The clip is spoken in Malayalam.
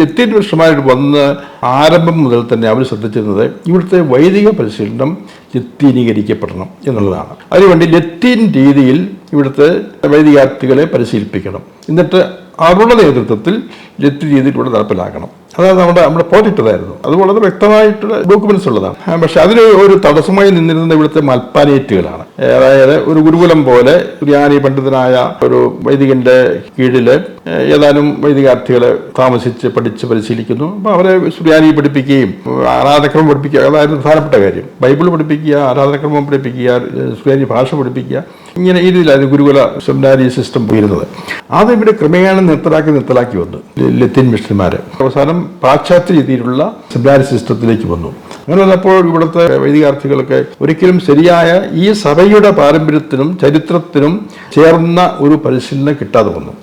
ലത്തീൻ മിഷന്മാർ വന്ന് ആരംഭം മുതൽ തന്നെ അവർ ശ്രദ്ധിച്ചിരുന്നത് ഇവിടുത്തെ വൈദിക പരിശീലനം ലത്തീനീകരിക്കപ്പെടണം എന്നുള്ളതാണ്. അതിനുവേണ്ടി ലത്തീൻ രീതിയിൽ ഇവിടുത്തെ വൈദികാർത്ഥികളെ പരിശീലിപ്പിക്കണം. എന്നിട്ട് അവരുടെ നേതൃത്വത്തിൽ ലത്തീൻ രീതിയിലൂടെ നടപ്പിലാക്കണം. അതായത് നമ്മുടെ നമ്മുടെ പ്രോജക്റ്റ് അത് വളരെ വ്യക്തമായിട്ടുള്ള ഡോക്യുമെന്റ്സ് ഉള്ളതാണ്. പക്ഷെ അതിന് ഒരു തടസ്സമായി നിന്നിരുന്ന ഇവിടുത്തെ മൽപ്പാനേറ്റുകളാണ്. അതായത് ഒരു ഗുരുകുലം പോലെ ജ്ഞാനി പണ്ഡിതനായ ഒരു വൈദികന്റെ കീഴിൽ ഏതാനും വൈദികാർത്ഥികളെ താമസിച്ച് പഠിച്ച് പരിശീലിക്കുന്നു. അപ്പോൾ അവരെ സുറിയാനി പഠിപ്പിക്കുകയും ആരാധനക്രമം പഠിപ്പിക്കുക അതായത് പ്രധാനപ്പെട്ട കാര്യം. ബൈബിൾ പഠിപ്പിക്കുക ആരാധനക്രമം പഠിപ്പിക്കുക സുറിയാനി ഭാഷ പഠിപ്പിക്കുക ഇങ്ങനെ ഈ രീതിയിലായിരുന്നു ഗുരുകുല സെമിനാരി സിസ്റ്റം പോയിരുന്നത്. അത് ഇവിടെ ക്രമേണ നിർത്തലാക്കി നിർത്തലാക്കി വന്നു ലത്തീൻ മിഷന്മാർ അവസാനം പാശ്ചാത്യ രീതിയിലുള്ള സെമിനാരി സിസ്റ്റത്തിലേക്ക് വന്നു. അങ്ങനെ വന്നപ്പോൾ ഇവിടുത്തെ വൈദികാർത്ഥികൾക്ക് ഒരിക്കലും ശരിയായ ഈ സഭയുടെ പാരമ്പര്യത്തിനും ചരിത്രത്തിനും ചേർന്ന ഒരു പരിശീലനം കിട്ടാതെ വന്നു.